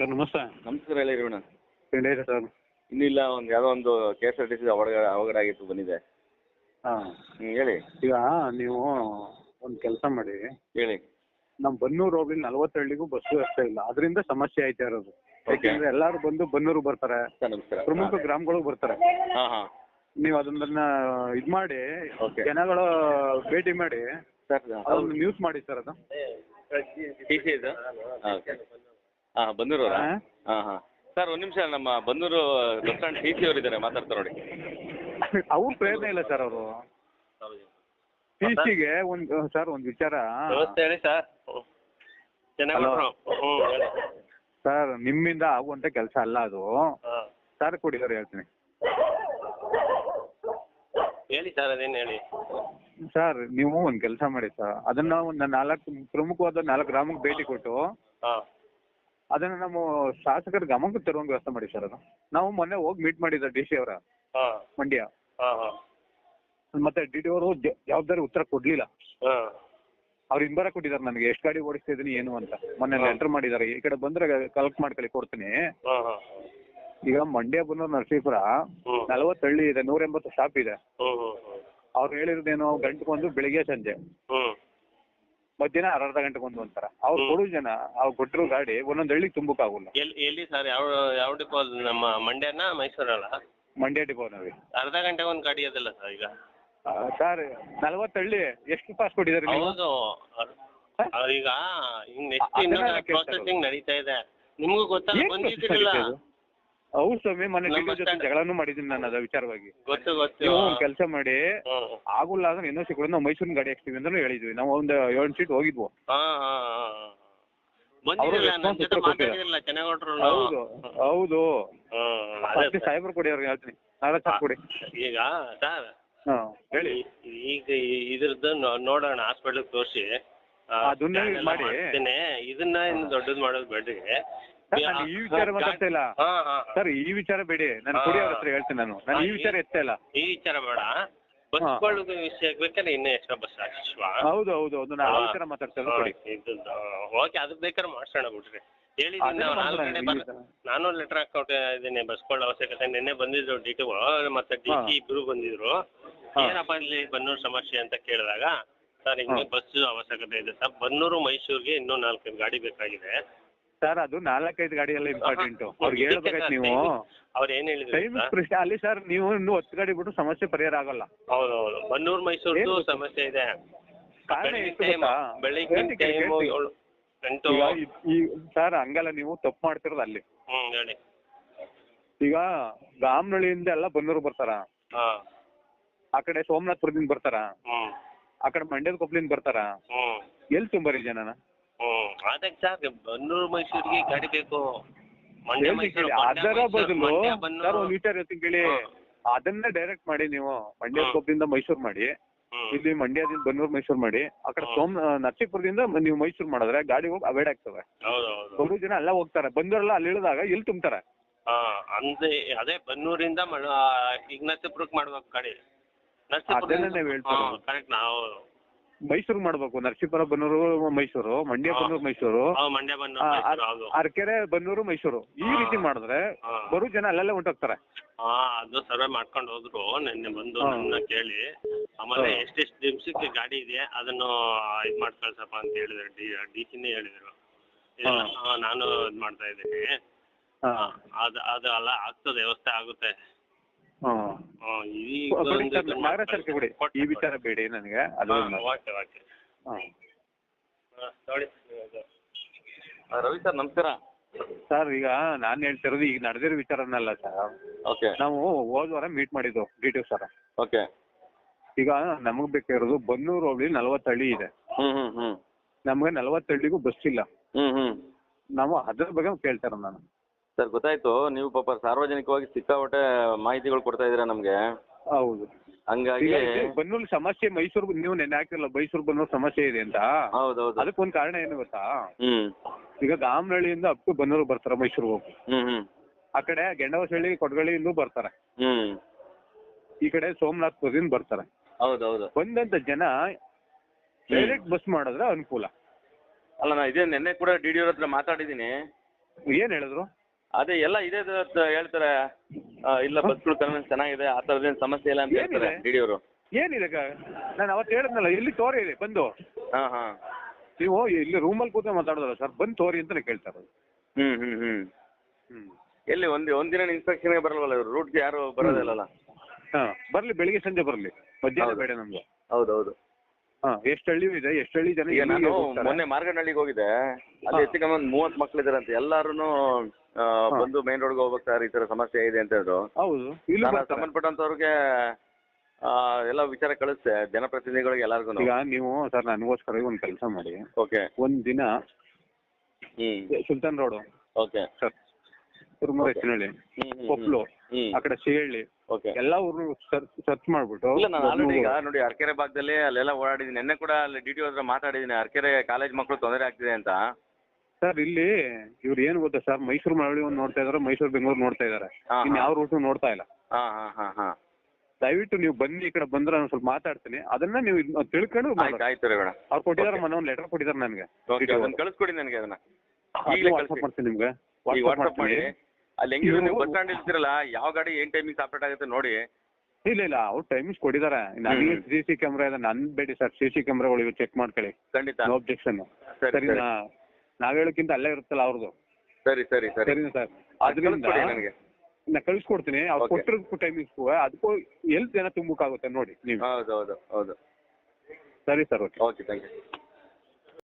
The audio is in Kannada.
ಸರ್ ನಮಸ್ತೆ. ನಮಸ್ಕಾರ ಹೇಳಿ ರೇವಣ್ಣ ಮೇಡಮ್ ಸರ್? ಇನ್ನೂ ಇಲ್ಲ ಒಂದು ಯಾವುದೋ ಒಂದು K S R T C ಅವಘಡ ಅವಘಡ ಆಗಿತ್ತು ಬಂದಿದೆ. ಹಾಂ. ಹ್ಞೂ ಹೇಳಿ. ಈಗ ನೀವು ಒಂದು ಕೆಲಸ ಮಾಡಿ. ಹೇಳಿ. ನಮ್ಮ ಬನ್ನೂರು ಹೋಗ್ಲಿ ನಲ್ವತ್ತು ಹಳ್ಳಿಗೂ ಬಸ್ ವ್ಯವಸ್ಥೆ ಇಲ್ಲ. ಅದರಿಂದ ಸಮಸ್ಯೆ ಆಯ್ತಾ ಇರೋದು. ಯಾಕಂದ್ರೆ ಯಾಕೆಂದ್ರೆ ಎಲ್ಲರೂ ಬಂದು ಬನ್ನೂರು ಬರ್ತಾರೆ. ಸರ್ ನಮಸ್ಕಾರ. ಪ್ರಮುಖ ಗ್ರಾಮಗಳಿಗೆ ಬರ್ತಾರೆ. ಹಾಂ ಹಾಂ. ನೀವು ಅದನ್ನ ಇದ್ ಮಾಡಿ Okay. ಜನಗಳು ಭೇಟಿ ಮಾಡಿ ಸರ್ ಅದೊಂದು ನ್ಯೂಸ್ ಮಾಡಿ ಸರ್ ಅದು. ಟಿ ಸಿ ಇದು? ಹಾಂ ಓಕೆ ಹಾಂ ಬಂದೂರವರಾ? ಹಾ? ಹಾಂ ಹಾಂ. ಸರ್ ಒಂದು ನಿಮಿಷ ನಮ್ಮ Banduru bus stand T C ಅವರಿದ್ದಾರೆ ಮಾತಾಡ್ತಾರೆ ನೋಡಿ. ಅವ್ರ ಪ್ರಯತ್ನ ಇಲ್ಲ ಸರ್ ಅವರು. ಟಿ ಸಿಗೆ ಒಂದು ಸರ್ ಒಂದು ವಿಚಾರ. ವ್ಯವಸ್ಥೆ ಹೇಳಿ ಸರ್. ಚೆನ್ನಾಗಿ Hello. ಹ್ಞೂ ಹೇಳಿ. ಸರ್ ನಿಮ್ಮಿಂದ ಆಗುವಂತ ಕೆಲಸ ಅಲ್ಲ ಅದು. ಹಾಂ. ಸರ್ ಕೊಡಿದಾರೆ ಹೇಳ್ತೀನಿ. ಹೇಳಿ ಸರ್ ಅದೇನು ಹೇಳಿ. ಸರ್ ನೀವು ಒಂದು ಕೆಲಸ ಮಾಡಿ ಸರ್. ಅದನ್ನ ಒಂದು ನಾಲ್ಕು ಪ್ರಮುಖವಾದ ನಾಲ್ಕು ಗ್ರಾಮಕ್ಕೆ ಭೇಟಿ ಕೊಟ್ಟು ಹಾಂ. ಅದನ್ನ ನಮ್ಮ ಶಾಸಕರ ಗಮನಕ್ಕೆ ತರುವ ವ್ಯವಸ್ಥೆ ಮಾಡಿ ಸರ್ ಅದು. ನಾವು ಮೊನ್ನೆ ಹೋಗಿ ಮೀಟ್ ಮಾಡಿದ್ದ ಡಿ ಸಿ ಅವರ. ಹಾಂ. ಮಂಡ್ಯ. ಹಾಂ ಹಾಂ. ಮತ್ತೆ ಡಿ ಡಿ ಅವರು ಜವಾಬ್ದಾರಿ ಉತ್ತರ ಕೊಡ್ಲಿಲ್ಲ. ಹಾಂ. ಅವ್ರು ಇಂಬರ ಕೊಟ್ಟಿದ್ದಾರೆ ನನಗೆ ಎಷ್ಟು ಗಾಡಿ ಓಡಿಸ್ತಾ ಇದೀನಿ ಏನು ಅಂತ. ಮೊನ್ನೆ ಲೆಟರ್ ಮಾಡಿದ್ದಾರೆ ಈ ಕಡೆ ಬಂದ್ರೆ ಕಲೆಕ್ಟ್ ಮಾಡ್ಕೊಳ್ಳಿ ಕೊಡ್ತೀನಿ. ಹಾಂ ಹಾಂ. ಈಗ ಮಂಡ್ಯ ಬಂದ್ರೆ ನರಸೀಪುರ ನಲವತ್ತಳ್ಳಿ ನಲವತ್ತು ಹಳ್ಳಿ ಇದೆ ನೂರ ಎಂಬತ್ತು ಶಾಪ್ ಇದೆ. ಅವ್ರು ಹೇಳಿರೋದೇನು ಗಂಟೆಗೆ ಒಂದು ಬೆಳಿಗ್ಗೆ ಸಂಜೆ. ಮಧ್ಯಾಹ್ನ ಅರ್ಧ ಗಂಟೆಗೆ ಒಂದು ಅಂತಾರ. ಅವ್ರು. ಕೊಡು ಜನ ಅವ್ರು ಕೊಟ್ಟಿರೋ ಗಾಡಿ ಒಂದೊಂದು ಹಳ್ಳಿಗೆ ತುಂಬಕ್ಕಾಗಲ್ಲ. ಎಲ್ಲಿ ಎಲ್ಲಿ ಸರ್ ಯಾವ ಯಾವ ಡಿಪೋ ಅದು ನಮ್ಮ ಮಂಡ್ಯನ ಮೈಸೂರಲ್ಲ? ಮಂಡ್ಯ ಡಿಪೋ ನಾವೇ. ಅರ್ಧ ಗಂಟೆ ಒಂದು ಗಾಡಿ ಅದಲ್ಲ ಸರ್ ಈಗ? ಸರ್ ನಲವತ್ತು ಹಳ್ಳಿ ಎಷ್ಟು ಪಾಸ್ ಕೊಟ್ಟಿದ್ದಾರೆ ನೀವು? ಹೌದು? ಅದು ಈಗ ಹಿಂಗ್ ನೆಕ್ಸ್ಟ್ ಅದನ್ನ ಇನ್ನೂ ಕೇಳ್ತಾ ಪ್ರೊಸೆಸಿಂಗ್ ನಡೀತಾ ಇದೆ. ನಿಮಗೂ ಗೊತ್ತಲ್ಲ ಏನ್ ಬಂದಿದ್ದೀರಲ್ಲ? process ನಡೀತಾ ಇದೆ? ಹೌದು ಸ್ವಾಮಿ ಮನೆ ನಮ್ಮ ಟಿ ಜೊತೆ ಜಗಳನು ಮಾಡಿದೀನಿ ಮಾಡಿದ್ದೀನಿ ನಾನು ಅದ ವಿಚಾರವಾಗಿ. ಗೊತ್ತು ಗೊತ್ತು. ನೀವು ಒಂದು ಕೆಲಸ ಮಾಡಿ ಆಗುಲ್ಲ ಅಂದ್ರೆ ಇನ್ನೂ ಸಿಕ್ಕ ನಾವು ಮೈಸೂರಿನ ಗಾಡಿ ಹಾಕ್ತೀವಿ ಅಂದ್ರೆ ಹೇಳಿದ್ವಿ. ನಾವು ಒಂದು ಏಳು ಸೀಟ್ ಹೋಗಿದ್ವು. ಹಾಂ ಹಾಂ ಹಾಂ ಬಂದಿರಲಿಲ್ಲ ನನ್ನ response ಜೊತೆ ಉತ್ತರ ಕೊಟ್ಟಿಲ್ಲ. ಮಾತಾಡಿರಲಿಲ್ಲ ಚೆನ್ನಾಗಿ ಹೌದು ಹೌದು. ಅದೇ ಸಾಹೇಬ್ರು ಕೊಡಿ ಅವ್ರಿಗೆ ಹೇಳ್ತೀನಿ. ನಾಳೆ ಚಾಕ್ ಕೊಡಿ. ಈಗ ಸರ್. ಹಾಂ ಹೇಳಿ. ಈಗ ಈ- ಇದ್ರದ್ದು ನೋ- ನೋಡೋಣ ಹಾಸ್ಪಿಟಲ್ ತೋರಿಸಿ. ಅದನ್ನೇ ಮಾಡಿ. ಇದನ್ನ ಇನ್ನು ದೊಡ್ಡದು ಮಾಡೋದು ಬೇಡ್ರಿ. ನಾನು ಈ ವಿಚಾರ ಮಾತಾಡ್ತಾ ಇಲ್ಲ. ಹಾ ಹಾ ಸರ್ ಈ ವಿಚಾರ ಬೇಡಿ. ನಾನು ಕುಡಿ ಅವ್ರ ಹತ್ರ ಹೇಳ್ತೀನಿ ನಾನು. ನಾನು ಈ ವಿಚಾರ ಎತ್ತ ಇಲ್ಲ. ಈ ವಿಚಾರ ಬೇಡ. ಬಸ್ಗಳು ವಿಷಯ ಬೇಕಾದ್ರೆ ಇನ್ನೂ ಎಕ್ಸ್ಟ್ರಾ ಬಸ್ ಹೌದು ಹೌದು ಹೌದು. ನಾನು ಆ ವಿಚಾರ ಮಾತಾಡ್ತಾ ಇಲ್ಲ ಕೊಡಿ. ಓಕೆ ಅದಕ್ಕೆ ಬೇಕಾದ್ರೆ ಮಾಡ್ಸೋಣ ಬಿಡ್ರಿ. ಹೇಳಿದ್ದೀನಿ ನಾಲ್ಕು ಬರ್ ವಿಚಾರ. ನಾನು ಲೆಟರ್ ಹಾಕೊಟ್ಟೆ ಇದ್ದೀನಿ ಬಸ್ಗಳ ಅವಶ್ಯಕತೆ ನಿನ್ನೆ ಬಂದಿದ್ರು ಡಿ ಟಿ ಮತ್ತೆ ಡಿ. ಸಿ ಇಬ್ರು ಬಂದಿದ್ರು. ಏನಪ್ಪ ಇಲ್ಲಿ ಬನ್ನೂರು ಸಮಸ್ಯೆ ಅಂತ ಕೇಳಿದಾಗ ಸರ್ ಹಿಂಗೆ. ಬಸ್ ಅವಶ್ಯಕತೆ ಇದೆ. ಸರ್ ಬನ್ನೂರು ಮೈಸೂರಿಗೆ ಇನ್ನೂ ನಾಲ್ಕೈದು ಗಾಡಿ ಬೇಕಾಗಿದೆ. ಸರ್ ಅದು ನಾಲ್ಕೈದು ಗಾಡಿ ಎಲ್ಲ ಇಂಪಾರ್ಟೆಂಟ್ ಅವ್ರಿಗೆ ಹೇಳ್ಬೇಕಾಯ್ತು ನೀವು. ಅವ್ರು ಏನು ಹೇಳಿದ್ರು ಟೈಮ್ ಅಲ್ಲಿ ಸರ್ ನೀವು ಇನ್ನು ಹತ್ತು ಗಾಡಿ ಬಿಟ್ಟು ಸಮಸ್ಯೆ ಪರಿಹಾರ ಆಗಲ್ಲ. ಹೌದು ಹೌದು ಬನ್ನೂರು ಮೈಸೂರ್ದು ಏನು? ಸಮಸ್ಯೆ ಇದೆ. ಕಾರಣ ಬೆಳಗ್ಗೆ ಎಷ್ಟು ಟೈಮ್ ಗೊತ್ತಾ? ಬೆಳಿಗ್ಗೆ ಹೇಳ್ತೀನಿ ಕೇಳಿ, ಹೇಳ್ತೀನಿ. ಏಳು ಎಂಟು ಈಗ ಈ- ಈ ಸರ್ ಹಂಗಲ್ಲ ನೀವು ತಪ್ಪು ಮಾಡ್ತಿರೋದು ಅಲ್ಲಿ. ಹೇಳಿ. ಈಗ ಗಾಮನಹಳ್ಳಿಯಿಂದ ಎಲ್ಲ ಬನ್ನೂರು ಬರ್ತಾರ? ಹಾಂ. ಆ ಕಡೆ ಸೋಮನಾಥ್ಪುರದಿಂದ ಬರ್ತಾರ? ಆ ಕಡೆ ಮಂಡ್ಯದ ಕೊಪ್ಪಲಿಂದ ಬರ್ತಾರ? ಹ್ಞೂ ಎಲ್ಲಿ ತುಂಬರಿ ಜನನ? ಹ್ಞೂ ಅದಕ್ಕೆ ಸಾಕು ಬನ್ನೂರು ಮೈಸೂರಿಗೆ ಗಾಡಿ ಬೇಕು. ಮಂಡ್ಯ ಮೈಸೂರು ಅದರ ಬದಲು ಸರ್ ಒಂದು ವಿಚಾರ ಹೇಳ್ತೀನಿ ಕೇಳಿ. ಅದನ್ನೇ ಡೈರೆಕ್ಟ್ ಮಾಡಿ ನೀವು ಮಂಡ್ಯ. ಕೊಪ್ಪದಿಂದ ಮೈಸೂರು ಮಾಡಿ. ಇಲ್ಲಿ ಮಂಡ್ಯದಿಂದ ಬನ್ನೂರ್ ಮೈಸೂರು ಮಾಡಿ. ಆ ಕಡೆ. ಸೋಮ್ ನರಸೀಪುರದಿಂದ ನೀವು ಮೈಸೂರು ಮಾಡಿದ್ರೆ ಗಾಡಿ ಹೋಗಿ ಅವೇಡ್ ಆಗ್ತವೆ ಬರೋ ಜನ ಅಲ್ಲ ಹೋಗ್ತಾರೆ. ಬಂದವರೆಲ್ಲ ಅಲ್ಲಿ ಇಳಿದಾಗ ಇಲ್ಲಿ ತುಂಬ್ತಾರೆ. ಹಾ ಅಂದ್ರೆ ಅದೇ ಬನ್ನೂರಿಂದ ಈಗ ನರಸೀಪುರಕ್ಕೆ ಮಾಡ್ಬೇಕು ಗಾಡಿ. ನರಸೀಪುರ ಕರೆಕ್ಟ್ ನಾವು ಮೈಸೂರು ಮಾಡ್ಬೇಕು ನರಸೀಪುರ ಬನ್ನೂರು ಮೈಸೂರು ಮಂಡ್ಯ ಹಾ. ಬನ್ನೂರು ಮೈಸೂರು ಹಾ, ಮಂಡ್ಯ ಬನ್ನೂರು ಆ, ಮೈಸೂರು ಅರ್- ಹೌದು ಅರಕೆರೆ ಬನ್ನೂರು ಮೈಸೂರು ಈ ಹಾ. ರೀತಿ ಮಾಡಿದ್ರೆ ಬರು ಬರೋ ಜನ ಅಲ್ಲೆಲ್ಲ ಹೊಂಟೋಗ್ತಾರೆ ಹಾ ಅದು ಸರ್ವೆ ಮಾಡ್ಕೊಂಡು ಹೋದ್ರು ನಿನ್ನೆ ಬಂದು ಹಾ. ನನ್ನ ಕೇಳಿ ಆಮೇಲೆ ಹಾ. ಎಷ್ಟೆಷ್ಟು ದಿವ್ಸಕ್ಕೆ ಗಾಡಿ ಇದೆ ಅದನ್ನು ಇದು ಮಾಡಿ ಕಳ್ಸಪ್ಪ ಅಂತ ಹೇಳಿದ್ರು ಡಿ ಡಿ ಸಿನೇ ಹೇಳಿದ್ರು ಇಲ್ಲ, ಹಾ. ಹಾ, ನಾನು ಇದು ಮಾಡ್ತಾ ಇದ್ದೀನಿ ಹಾ. ಅದು ಅದು ಅಲ್ಲ ಆಗ್ತದೆ ವ್ಯವಸ್ಥೆ ಆಗುತ್ತೆ ಹಾ. ಕೊಡಿ ಸರ್, ನಾಗರಾಜ್ ಬಿಡಿ. ಈ ವಿಚಾರ ಬೇಡಿ ನನಗೆ. ಅದು ಓಕೆ ಓಕೆ ಹಾ. ನೋಡಿ. ರವಿ ಸರ್ ನಮಸ್ಕಾರ. ಸರ್ ಈಗ ನಾನು ಹೇಳ್ತಿರೋದು ಈಗ ನಡೆದಿರೋ ವಿಚಾರನಲ್ಲ ಸರ್. ಓಕೆ. ನಾವು ಹೋದ ವಾರ ಮೀಟ್ ಮಾಡಿದ್ದು ಡಿ ಟಿ ಸರ್. ಓಕೆ. ಈಗ ನಮಗೆ ಬೇಕಿರೋದು ಬನ್ನೂರು ಹೋಗ್ಲಿ ನಲವತ್ತು ಹಳ್ಳಿ ಇದೆ. ನಮ್ಗೆ ಹ್ಞೂ ಹ್ಞೂ ನಮಗೆ ನಲವತ್ತು ಹಳ್ಳಿಗೂ ಬಸ್ ಇಲ್ಲ ನಾವು ಅದ್ರ ಬಗ್ಗೆ ಕೇಳ್ತಾರ ನಾನು. ಸರ್ ಗೊತ್ತಾಯ್ತು. ನೀವು ಪಾಪ ಸಾರ್ವಜನಿಕವಾಗಿ ಸಿಕ್ಕಾಪಟ್ಟೆ ಮಾಹಿತಿಗಳು ಕೊಡ್ತಾ ಇದ್ದೀರಾ ನಮಗೆ. ಹೌದು. ಹಂಗಾಗಿ ಈಗ ಇದು ಬನ್ನೂರು ಸಮಸ್ಯೆ ಮೈಸೂರು ನೀವು ನೆನ್ನೆ ಹಾಕಿರಲ್ಲ ಮೈಸೂರು ಬನ್ನೂರು ಸಮಸ್ಯೆ ಇದೆ ಅಂತ? ಹೌದೌದು. ಅದಕ್ಕೊಂದು ಕಾರಣ ಏನು ಗೊತ್ತಾ? ಹ್ಮ್. ಈಗ ಗಾಮನಹಳ್ಳಿಯಿಂದ ಅಪ್ ಟು ಬನ್ನೂರು ಬರ್ತಾರೆ ಮೈಸೂರಿಗೆ ಹೋಗಿ. ಹ್ಮ್ ಆ ಕಡೆ ಗೆಂಡವಸಹಳ್ಳಿ ಕೊಡಗಳ್ಳಿಯಿಂದ ಬರ್ತಾರೆ. ಹ್ಮ್. ಈ ಕಡೆ ಸೋಮನಾಥ್ಪುರದಿಂದ ಬರ್ತಾರೆ. ಹೌದೌದು. ಬಂದಂತ ಜನ ಡೈರೆಕ್ಟ್ ಬಸ್ ಮಾಡಿದ್ರೆ ಅನುಕೂಲ. ಅಲ್ಲ ನಾ ಇದೇ ನಿನ್ನೆ ಕೂಡ ಡಿ ಡಿ ಅವ್ರ ಹತ್ರ ಮಾತಾಡಿದ್ದೀನಿ. ಏನ್ ಹೇಳಿದ್ರು? ಅದೇ ಎಲ್ಲ ಇದೆ ಅಂತ ಹೇಳ್ತಾರೆ. ಇಲ್ಲ ಬಸ್ಗಳು ಕನ್ವೆನ್ಸ್ ಚೆನ್ನಾಗಿದೆ ಆ ಥರದ್ದೇನು ಸಮಸ್ಯೆ ಇಲ್ಲ ಅಂತ ಹೇಳ್ತಾರೆ ಏನಿದೆ? ಡಿ ಅವರು. ಏನಿದೆ ನಾನು ಅವತ್ತು ಹೇಳಿದ್ನಲ್ಲ ಇಲ್ಲಿ ತೋರಿ ಇದೆ ಬಂದು. ಹಾಂ ಹಾಂ. ನೀವು ಇಲ್ಲಿ ರೂಮಲ್ಲಿ ಕೂತ್ಕೊಂಡು ಮಾತಾಡೋದಲ್ಲ ಸರ್ ಬಂದು ತೋರಿ ಅಂತಾನೆ ಕೇಳ್ತಾ ಇರೋದು ಹ್ಮ್ ಹ್ಮ್ ಹ್ಮ್. ಹ್ಮ್. ಎಲ್ಲಿ ಒಂದ್ ಒಂದಿನ ಇನ್ಸ್ಪೆಕ್ಷನ್ ಬರಲ್ವಲ್ಲ ಇವರು? ರೂಟ್ಗೆ ಯಾರು ಬರೋದಿಲ್ಲಲ್ಲ ಹಾ ಬರ್ಲಿ ಬೆಳಿಗ್ಗೆ ಸಂಜೆ ಬರ್ಲಿ. ಮಧ್ಯಾಹ್ನ ಹೌದು. ಬೇಡ ನಮ್ಗೆ. ಹೌದೌದು ಹೌದು. ಹಾ ಎಷ್ಟು ಹಳ್ಳಿ ಇದೆ ಎಷ್ಟು ಹಳ್ಳಿ ಜನ ಈಗ ನಾನು? ಮೊನ್ನೆ ಮಾರ್ಗನಹಳ್ಳಿಗೆ ಹೋಗಿದ್ದೆ. ಅಲ್ಲಿ ಹಾ. ಹೆಚ್ಚು ಮೂವತ್ ಒಂದು ಮೂವತ್ತು ಮಕ್ಳಿದಾರಂತೆ ಎಲ್ಲಾರು ಬಂದು ಮೇನ್ ರೋಡ್ಗೆ ಹೋಗ್ಬೇಕು ಸರ್ ಈ ತರ ಸಮಸ್ಯೆ ಇದೆ ಅಂತ ಹೇಳಿದ್ರು. ಹೌದು. ಇಲ್ಲಿ ನಾನು ಬರ್ತಾರೆ. ಸಂಬಂಧಪಟ್ಟಂತವ್ರಿಗೆ ಆ, ಎಲ್ಲ ವಿಚಾರ ಕಳಿಸ್ದೆ. ಜನಪ್ರತಿನಿಧಿಗಳಿಗೆ ಎಲ್ಲಾರ್ಗು ಈಗ ನೀವು ಸರ್ ನನಗೋಸ್ಕರ ಒಂದು ಕೆಲಸ ಮಾಡಿ. ಓಕೆ. ಒಂದ್ ದಿನ ಹ್ಮ್. Sultan road okay. Sir Turmuru Hechchinahalli ಹ್ಮ್ ಹ್ಮ್ ಕೊಪ್ಲು ಹ್ಮ್. ಆ ಕಡೆ ಸಿಹಳ್ಳಿ ಓಕೆ ಎಲ್ಲಾ ಸರ್ಚ್ ಸರ್ಚ್ ಮಾಡ್ಬಿಟ್ಟು ಇಲ್ಲ ನಾನು ಆಲ್ರೆಡಿ ಈಗ ನೋಡಿ ಅರ್ಕೆರೆ ಭಾಗದಲ್ಲಿ ಅಲ್ಲೆಲ್ಲ ಓಡಾಡಿದ್ದೀನಿ. ನೆನ್ನೆ ಕೂಡ ಅಲ್ಲಿ ಡಿ ಟಿ ಹತ್ರ ಮಾತಾಡಿದ್ದೀನಿ. ಅರ್ಕೆರೆ ಕಾಲೇಜ್ ಮಕ್ಕಳು ತೊಂದರೆ ಆಗ್ತಿದೆ ಅಂತ. ಸರ್ ಇಲ್ಲಿ ಇವ್ರು ಏನ್ ಗೊತ್ತಾ ಸರ್ ಮೈಸೂರು ಮಳವಳ್ಳಿ ಒಂದು ನೋಡ್ತಾ ಇದಾರೆ ಮೈಸೂರು ಬೆಂಗಳೂರು ನೋಡ್ತಾ ಇದಾರೆ. ಹಾ, ಇನ್ ಹಾ. ಯಾವ ರೂಟ್ ನೋಡ್ತಾ ಇಲ್ಲ. ಹಾ ಹಾ ಹಾ ಹಾ. ದಯವಿಟ್ಟು ನೀವು ಬನ್ನಿ ಈ ಕಡೆ ಬಂದ್ರೆ ನಾನು ಸ್ವಲ್ಪ ಮಾತಾಡ್ತೀನಿ. ಅದನ್ನ ನೀವು ತಿಳ್ಕೊಂಡು ಆಯ್ತು ಆಯ್ತು ರೀ ಮೇಡಮ್. ಅವ್ರು ಕೊಟ್ಟಿದ್ದಾರೆ Okay. ಮೊನ್ನೆ ಒಂದು ಲೆಟರ್ ಕೊಟ್ಟಿದ್ದಾರೆ ನನಗೆ. ಓಕೆ ಅದನ್ನ ಕಳಿಸ್ಕೊಡಿ ನನಗೆ ಅದನ್ನ. ಈಗಲೇ ವಾಟ್ಸ್ಆಪ್ ಕಳಿಸಿ. ಮಾಡ್ತೀನಿ ನಿಮ್ಗೆ. ಈಗ ವಾಟ್ಸ್ಆಪ್ ವಾಟ್ಸಪ್ ಮಾಡಿ. ಮಾಡ್ತೀನಿ ಅಲ್ಲಿ ಹೆಂಗಿದ್ರು ನೀವು ಬಸ್ ಸ್ಟ್ಯಾಂಡ್ ಇರ್ತೀರಲ್ಲ ಯಾವ ಗಾಡಿ ಏನ್ ಟೈಮಿಂಗ್ ಆಪರೇಟ್ ಆಗುತ್ತೆ ನೋಡಿ. ಇಲ್ಲ ಇಲ್ಲ ಅವ್ರು ಟೈಮಿಂಗ್ಸ್ ಕೊಟ್ಟಿದ್ದಾರೆ. ನನಗೆ. ಸಿ ಸಿ ಕ್ಯಾಮ್ರಾ ಇದೆ ನನ್ ಬೇಡಿ ಸರ್ ಸಿ ಸಿ ಕ್ಯಾಮ್ರಾಗಳು ಚೆಕ್ ಮಾಡ್ಕೊಳ್ಳಿ. ಖಂಡಿತ. ನೋ ಅಬ್ಜೆಕ್ಷನ್ ಸರಿ ನಾವ್ ಹೇಳೋಕ್ಕಿಂತ ಅಲ್ಲೇ ಇರುತ್ತಲ್ಲ ಅವ್ರದ್ದು ಸರಿ ಸರಿ ಸರಿ. ಸರಿನಾ ಸರ್? ಅದ್ರಿಂದ ಕಳಿಸ್ಕೊಡಿ ಅದರಿಂದ ನನಗೆ. ನಾ ಕಳ್ಸ್ಕೊಡ್ತೀನಿ. ಅವ್ರು Okay. ಕೊಟ್ಟಿರೋ ಟೈಮಿಂಗ್ಸ್ ಅದಕ್ಕೂ ಎಲ್ಲಿ ಜನ ತುಂಬಕ್ಕಾಗುತ್ತೆ ನೋಡಿ ನೀವು. ಹೌದು ಹೌದು ಹೌದು. ಸರಿ sir okay. Okay thank you